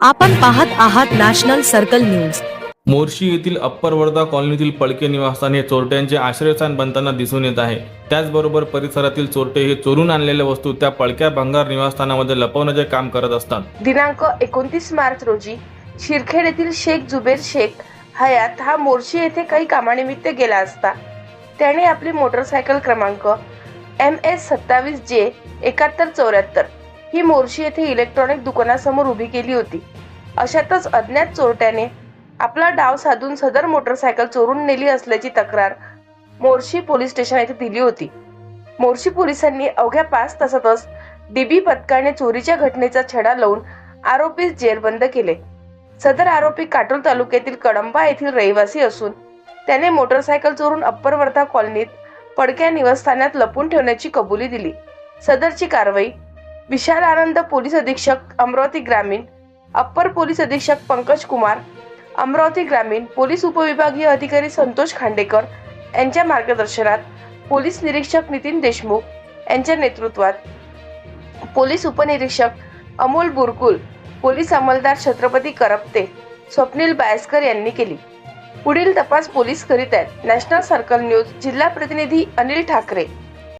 आपण पाहत आहात नॅशनल सर्कल न्यूज. मोर्शी येथील अप्पर वर्धा कॉलनीतील पळके निवासस्थान हे चोरट्यांचे आश्रयस्थान बनताना दिसून येत आहे. त्याचबरोबर परिसरातील चोरटे हे चोरून आणलेल्या वस्तू त्या पळक्या भंगार निवासस्थानामध्ये लपवण्याचे काम करत असतात. दिनांक एकोणतीस मार्च रोजी शिरखेड येथील शेख जुबेर शेख हयात हा मोर्शी येथे काही कामानिमित्त गेला असता. त्याने आपली मोटरसायकल क्रमांक एम एस सत्तावीस जे एकाहत्तर चौऱ्याहत्तर ही मोर्शी येथे इलेक्ट्रॉनिक दुकानासमोर उभी केली होती. अशातच अज्ञात चोरट्याने आपला डाव साधून सदर मोटरसायकल चोरून नेली असल्याची तक्रार मोर्शी पोलीस स्टेशन येथे दिली होती. मोर्शी पोलिसांनी अवघ्या पाच तासातच डीबी पथकाने चोरीच्या घटनेचा छडा लावून आरोपीस जेरबंद केले. सदर आरोपी काटोल तालुक्यातील कडंबा येथील रहिवासी असून त्याने मोटरसायकल चोरून अप्पर वर्धा कॉलनीत पडक्या निवासस्थानात लपून ठेवण्याची कबुली दिली. सदरची कारवाई विशाल आनंद पोलीस अधीक्षक अमरावती ग्रामीण अप्पर पोलीस अधीक्षक पंकज कुमार अमरावती ग्रामीण पोलीस उपविभागीय अधिकारी संतोष खांडेकर यांच्या मार्गदर्शनात पोलीस निरीक्षक नितीन देशमुख यांच्या नेतृत्वात पोलीस उपनिरीक्षक अमोल बुरकुल पोलीस अंमलदार छत्रपती करपते स्वप्नील बायस्कर यांनी केली. पुढील तपास पोलीस करीत आहेत. नॅशनल सर्कल न्यूज जिल्हा प्रतिनिधी अनिल ठाकरे.